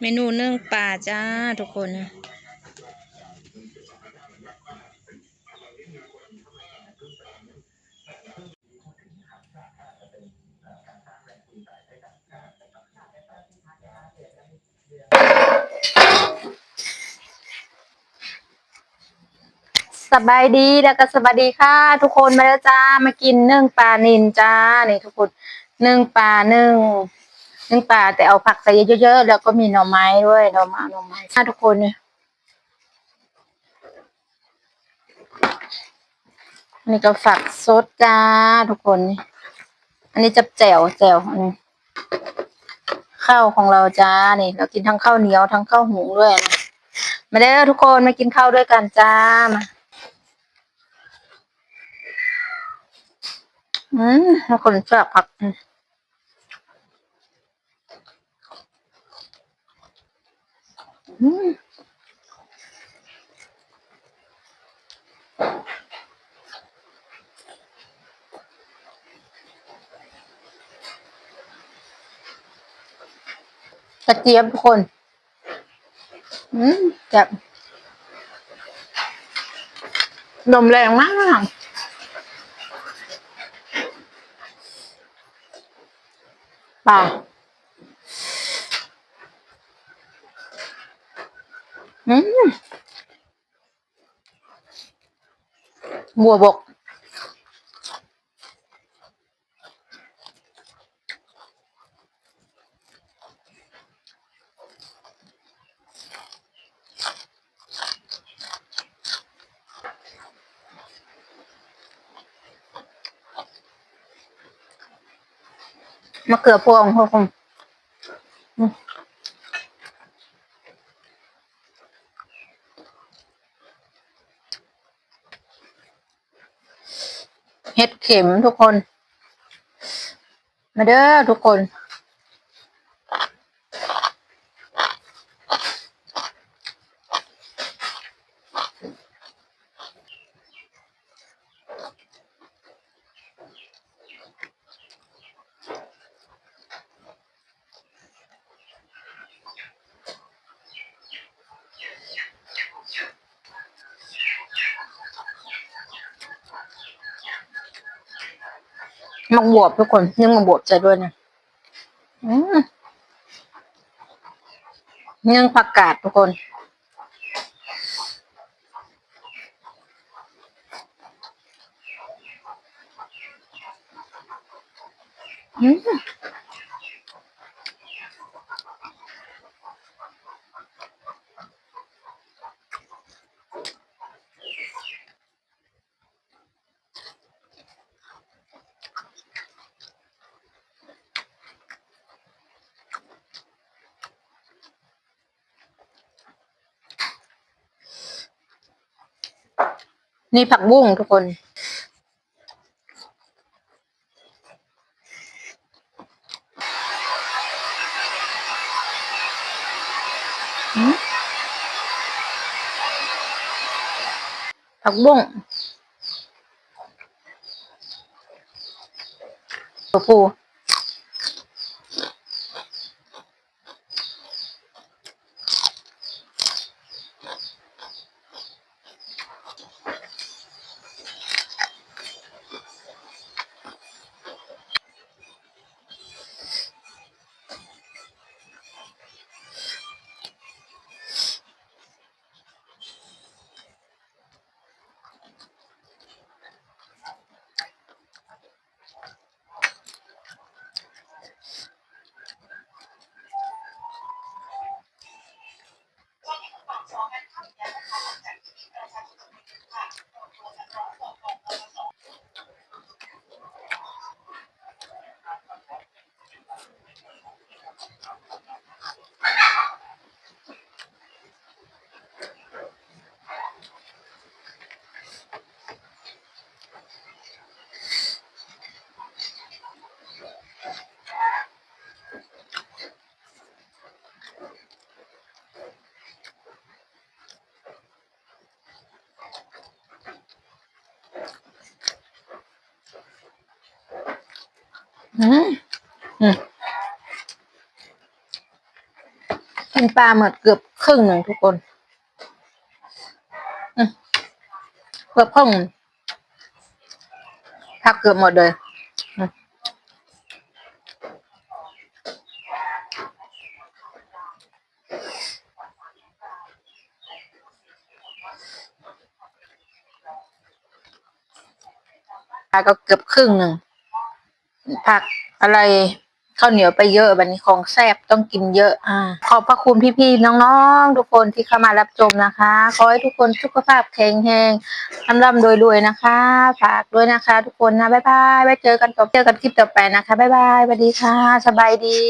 เมนูนึ่งปลาจ้าทุกคนสบายดีแล้วก็สวัสดีค่ะ ทุกคนมาแล้วจ้ามากินนึ่งปลานินจ้านี่ทุกคนนึ่งปลานึ่ง นึ่งปลาแต่เอาผักใส่เยอะๆแล้วก็มีหน่อไม้ด้วยหน่อม้หน่อไม้ค่ะทุกคนเนี่ยอันนี้ก็ฝักซดจ้าทุกคน อันนี้จะแจ่วแจ่วอันนี้ข้าวของเราจ้านี่ เรากินทั้งข้าวเหนียวทั้งข้าวหุงด้วยนะมาเด้อทุกคนมากินข้าวด้วยกันจ้ามาอืมแล้วคนชอบผักอืมอืม กระเจี๊ยบทุกคน อืมแบบลมแรงมาก ป่า อืมบัวบก มะเขือพวงทุกคนอืม เห็ดเข็มทุกคน มาเด้อทุกคน มักบวบทุกคนยังมักบวบใจด้วยนะเนื่องผักกาดทุกคน อืม นี่ผักบุ้งทุกคน ผักบุ้งตัวปู อืมอืมนปลาหมดเกือบครึ่งหนึ่งทุกคนอืมเกือบครึ่งผักเกือบหมดเลยอืมปลาก็เกือบครึ่งหนึ่ง ผักอะไรข้าวเหนียวไปเยอะแบบนี้ของแซ่บต้องกินเยอะอ่าขอบพระคุณพี่ๆน้องๆ ทุกคนที่เข้ามารับชมนะคะ ขอให้ทุกคนสุขภาพแข็งแรงร่ำๆรวยๆนะคะ ฝากด้วยนะคะ ทุกคนนะบ๊ายบายไว้เจอกันต่อเจอกันคลิปต่อไปนะคะบ๊ายบายสวัสดีค่ะ สบายดี